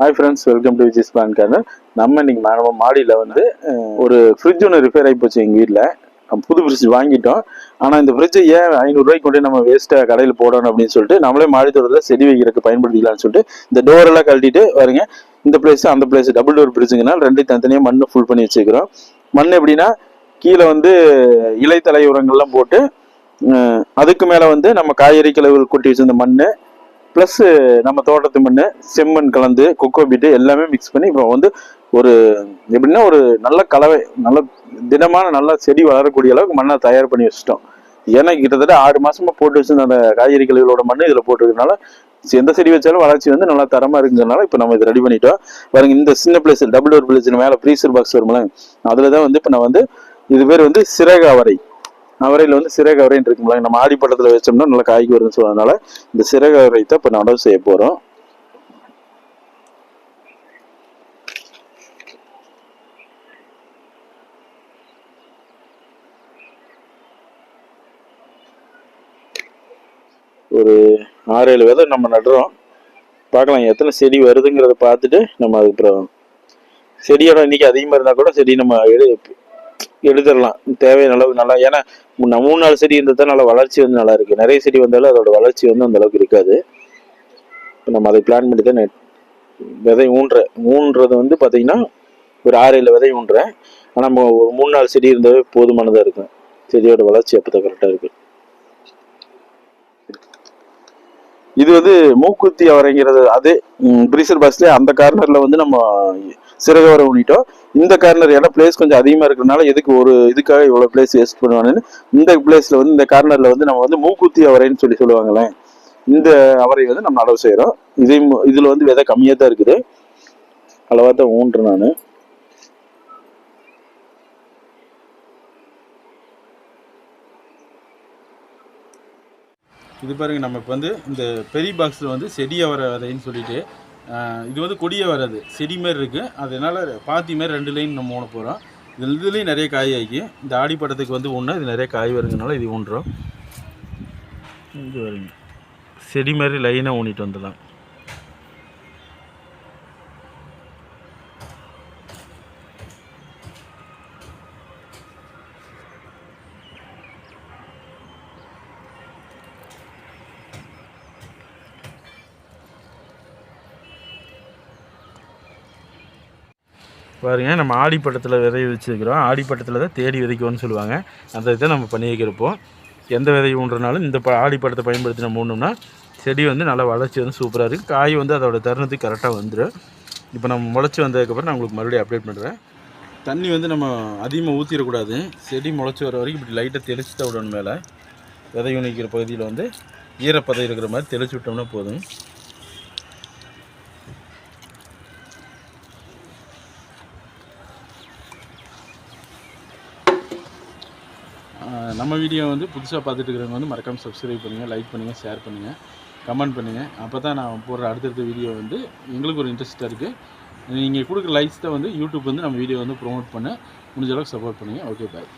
Hi friends welcome to Vijay's plan corner நம்ம இன்னைக்கு நம்ம மாடியில் வந்து ஒரு ஃப்ரிட்ஜ் ஒன்று ரிப்பேர் ஆகி போச்சு எங்கள் வீட்டில் புது ஃப்ரிட்ஜ் வாங்கிட்டோம். ஆனால் இந்த ஃப்ரிட்ஜை ஏன் ஐநூறுரூவாய்க்கு கொண்டு நம்ம வேஸ்ட்டாக கடையில் போடணும் அப்படின்னு சொல்லிட்டு நம்மளே மாடி தோட்டத்தில் செடி வைக்கிறதுக்கு பயன்படுத்திக்கலாம்னு சொல்லிட்டு இந்த டோரெல்லாம் கழட்டிட்டு வருங்க இந்த பிளேஸ் அந்த பிளேஸ் டபுள் டோர் ஃப்ரிட்ஜுங்கனால ரெண்டையும் தனித்தனியாக மண் ஃபுல் பண்ணி வச்சுக்கிறோம் மண் எப்படின்னா கீழே வந்து இலைத்தலை உரங்கள்லாம் போட்டு அதுக்கு மேலே வந்து நம்ம காய்கறி கிளவுகள் கொட்டி வச்சிருந்த மண் ப்ளஸ் நம்ம தோட்டத்து மண் செம்மண் கலந்து கொக்கோ பீட்டு எல்லாமே மிக்ஸ் பண்ணி இப்போ வந்து ஒரு எப்படின்னா ஒரு நல்ல கலவை நல்ல திடமான நல்ல செடி வளரக்கூடிய அளவுக்கு மண்ணை தயார் பண்ணி வச்சுட்டோம். ஏன்னா கிட்டத்தட்ட ஆறு மாசமா போட்டு வச்சிருந்த அந்த காய்கறி கழிவுகளோட மண் இதில் போட்டுருக்கனால எந்த செடி வச்சாலும் வளர்ச்சி வந்து நல்லா தரமா இருக்குங்கிறனால இப்போ நம்ம இதை ரெடி பண்ணிட்டோம். பாருங்க இந்த சின்ன பிளேஸ் டபுள் டோர் பிளேஸ் மேலே ஃப்ரீசர் பாக்ஸ் வரும்ல அதில் தான் வந்து இப்போ நான் வந்து இது பேர் வந்து சிறகாவரை. அவரை அவரையில் வந்து சிறகவரைன்னு இருக்கும்ல. நம்ம ஆடிப்பட்டத்தில் வச்சோம்னா நல்லா காய்க்கு வரும்னு சொல்றதுனால இந்த சிறகவரை தான் இப்போ நடவு செய்ய போகிறோம் ஒரு ஆறு ஏழு விதை நம்ம நடுறோம். பார்க்கலாம் எத்தனை செடி வருதுங்கிறத பார்த்துட்டு நம்ம அதுக்கப்புறம் செடியோட இன்னைக்கு அதிகமாக இருந்தால் கூட செடி நம்ம எடுத்துடலாம். தேவையான அளவு நல்லா ஏன்னா மூணு நாலு செடி இருந்தால் தான் நல்லா வளர்ச்சி வந்து நல்லா இருக்கு. நிறைய செடி வந்தாலும் அதோட வளர்ச்சி வந்து அந்த அளவுக்கு இருக்காது. இப்போ நம்ம அதை பிளான் பண்ணி தான் விதை ஊன்ற ஊன்றது வந்து பார்த்தீங்கன்னா ஒரு ஆறு ஏழு விதை ஊன்றேன். ஆனால் நம்ம ஒரு மூணு நாலு செடி இருந்தாவே போதுமானதாக இருக்கும். செடியோட வளர்ச்சி அப்போ தான் கரெக்டாக இருக்கு இது வந்து மூக்குத்தி அவரைங்கிறது அது பிரீசர் பாக்ஸ்ல அந்த கார்னர்ல வந்து நம்ம சிறகு வர ஊனிட்டோம் இந்த கார்னர் ஏன்னா பிளேஸ் கொஞ்சம் அதிகமா இருக்கிறதுனால எதுக்கு ஒரு இதுக்காக இவ்வளவு பிளேஸ் வேஸ்ட் பண்ணுவானுன்னு இந்த பிளேஸ்ல வந்து இந்த கார்னர்ல வந்து நம்ம வந்து மூக்குத்தி அவரைன்னு சொல்லி சொல்லுவாங்களே இந்த அவரை வந்து நம்ம அளவு செய்யறோம் இதையும் இதுல வந்து விதை கம்மியா தான் இருக்குது. அளவா தான் ஊன்றேன் நான். இது பாருங்க நம்ம இப்போ வந்து இந்த பெரிய பாக்ஸில் வந்து செடி அவரை விதைன்னு சொல்லிட்டு இது வந்து கொடியை வராது. செடி மாதிரி இருக்குது அதனால பாத்தி மாதிரி ரெண்டு லைன் நம்ம ஊன போகிறோம் இதில் இதுலேயும் நிறைய காய் ஆகி இந்த ஆடிப்பட்டத்துக்கு வந்து ஒன்று இது நிறைய காய் வருங்கனால இது ஊன்றோம் இது வருங்க. செடி மாதிரி லைனாக ஊனிட்டு வந்துடலாம். பாருங்கள் நம்ம ஆடிப்பட்டத்தில் விதை வச்சுருக்கிறோம் ஆடிப்பட்டத்தில் தான் தேடி விதைக்கும்னு சொல்லுவாங்க. அந்த இதை நம்ம பண்ணி வைக்கிறப்போ எந்த விதை ஊன்றனாலும் இந்த ப ஆடிப்பட்டத்தை பயன்படுத்தி நம்ம ஊனோம்னா செடி வந்து நல்லா வளர்ச்சி வந்து சூப்பராக இருக்குது காய் வந்து அதோட தருணத்துக்கு கரெக்டாக வந்துடும் இப்போ நம்ம முளைச்சி வந்ததுக்கப்புறம் நான் உங்களுக்கு மறுபடியும் அப்டேட் பண்ணுறேன் தண்ணி வந்து நம்ம அதிகமாக ஊற்றிடக்கூடாது செடி முளைச்சி வர வரைக்கும் இப்படி லைட்டாக தெளிச்சு தான் விடணும் மேலே. விதை உணிக்கிற பகுதியில் வந்து ஈரப்பதம் இருக்கிற மாதிரி தெளிச்சு விட்டோம்னா போதும். நம்ம வீடியோ வந்து புதுசாக பார்த்துட்டு இருக்கிறவங்க வந்து மறக்காமல் சப்ஸ்கிரைப் பண்ணுங்கள் லைக் பண்ணுங்கள் ஷேர் பண்ணுங்கள் கமெண்ட் பண்ணுங்கள் அப்போ தான் நான் போடுற அடுத்தடுத்த வீடியோ வந்து எங்களுக்கு ஒரு இன்ட்ரெஸ்ட்டாக இருக்குது நீங்கள் கொடுக்குற லைக்ஸ் தான் வந்து யூடியூப் வந்து நம்ம வீடியோ வந்து ப்ரொமோட் பண்ண முடிஞ்ச அளவுக்கு சப்போர்ட் பண்ணுங்கள் ஓகே பாய்